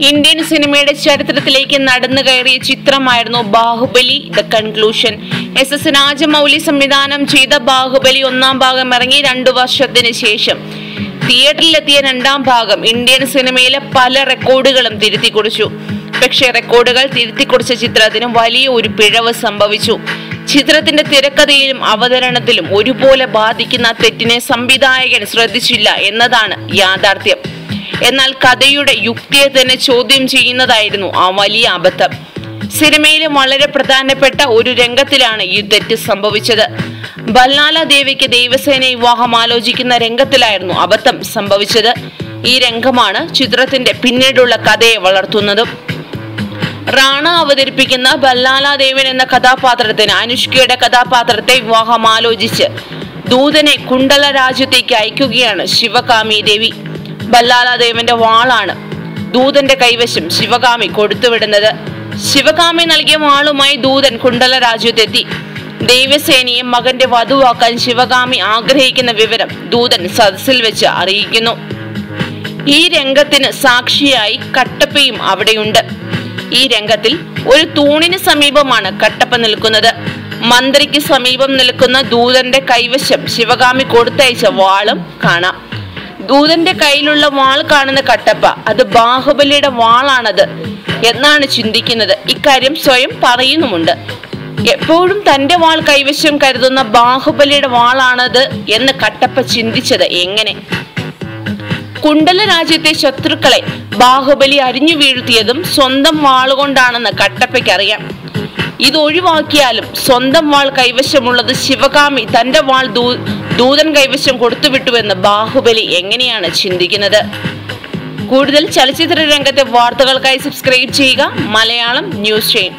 Indian സിനിമയുടെ ചരിത്രത്തിലേക്ക് നടന്നു കയറിയ ചിത്രമായിരുന്നു Baahubali the conclusion. S S Rajamouli സംവിധാനം ചെയ്ത ബാഹുബലി ഒന്നാം ഭാഗം ഇറങ്ങി രണ്ടു വർഷത്തിന് ശേഷം. തിയേറ്ററിലെത്തിയ രണ്ടാം ഭാഗം ഇന്ത്യൻ സിനിമയിലെ പല റെക്കോർഡുകളും തിരുത്തി കുറിച്ചു. പക്ഷേ റെക്കോർഡുകൾ തിരുത്തി കുറിച്ച ചിത്രത്തിന് വലിയ ഒരു പിഴവ് സംഭവിച്ചു. ചിത്രത്തിന്റെ തിരക്കഥയിലും അവതരണത്തിലും ഒരുപോലെ ബാധിക്കുന്ന തെറ്റിനെ സംവിധായകൻ ശ്രദ്ധിച്ചില്ല എന്നതാണ് യാഥാർത്ഥ്യം. എന്നാൽ കഥയുടെ യുക്തിയെ തന്നെ ചോദ്യം ചെയ്യുന്നതായിരുന്നു ആ വലിയ അബദ്ധം. സിനിമയിലെ വളരെ പ്രധാനപ്പെട്ട ഒരു രംഗത്തിലാണ് ഈ തെറ്റ് സംഭവിച്ചത്. ബല്ലാല ദേവിക്ക് ദൈവസേന വിവാഹം ആലോചിക്കുന്ന രംഗത്തിലായിരുന്നു അബദ്ധം സംഭവിച്ചത്. ഈ രംഗമാണ് ചിത്രത്തിന്റെ പിന്നീടുള്ള കഥയെ വളർത്തുന്നതും. റാണ അവതരിപ്പിക്കുന്ന ബല്ലാല ദേവൻ എന്ന കഥാപാത്രത്തിന് അനുഷ്കയുടെ കഥാപാത്രത്തെ വിവാഹം ആലോചിച്ച് ദൂതനെ കുണ്ടല രാജ്യത്തേക്ക് അയക്കുകയാണ് ശിവകാമി ദേവി. ബല്ലാല ദേവന്റെ വാളാണ്. ദൂതന്റെ കൈവശം ശിവകാമി കൊടുത്തുവിടുന്നത്. ശിവകാമി നൽകിയ വാളുമായി ദൂതൻ കുണ്ടല രാജ്യത്തെത്തി. ദൈവസേനയെ മകന്റെ വധുവാക്കാൻ ശിവകാമി ആഗ്രഹിക്കുന്ന വിവരം ദൂതൻ സദസ്സിൽ വെച്ച് അറിയിക്കുന്നു. ഈ രംഗത്തിന് സാക്ഷിയായി കട്ടപ്പയും അവിടെയുണ്ട്. ഈ രംഗത്തിൽ ഒരു തൂണിന് സമീപമാണ് കട്ടപ്പ നിൽക്കുന്നത്. മന്ത്രിക്ക് സമീപം നിൽക്കുന്ന ദൂതന്റെ കൈവശം ശിവകാമി കൊടുത്തയച്ച വാളും കാണാം. ദൂതന്റെ കയ്യിലുള്ള വാൾ കാണുന്ന കട്ടപ്പ അത് ബാഹുബലിയുടെ വാളാണത് എന്നാണ് ചിന്തിക്കുന്നത്. ഇക്കാര്യം സ്വയം പറയുന്നുമുണ്ട്. എപ്പോഴും തന്റെ വാൾ കൈവശം കരുതുന്ന ബാഹുബലിയുടെ വാളാണത് എന്ന് കട്ടപ്പ ചിന്തിച്ചത് എങ്ങനെ? കുണ്ടല രാജ്യത്തെ ശത്രുക്കളെ ബാഹുബലി അരിഞ്ഞു വീഴ്ത്തിയതും സ്വന്തം വാളുകൊണ്ടാണെന്ന് കട്ടപ്പയ്ക്കറിയാം. ഇത് ഒഴിവാക്കിയാലും സ്വന്തം വാൾ കൈവശമുള്ളത് ശിവകാമി തന്റെ വാൾ ദൂ ദൂതൻ കൈവശം കൊടുത്തുവിട്ടുവെന്ന് ബാഹുബലി എങ്ങനെയാണ് ചിന്തിക്കുന്നത്? കൂടുതൽ ചലച്ചിത്ര രംഗത്തെ വാർത്തകൾക്കായി സബ്സ്ക്രൈബ് ചെയ്യുക. Malayalam news chain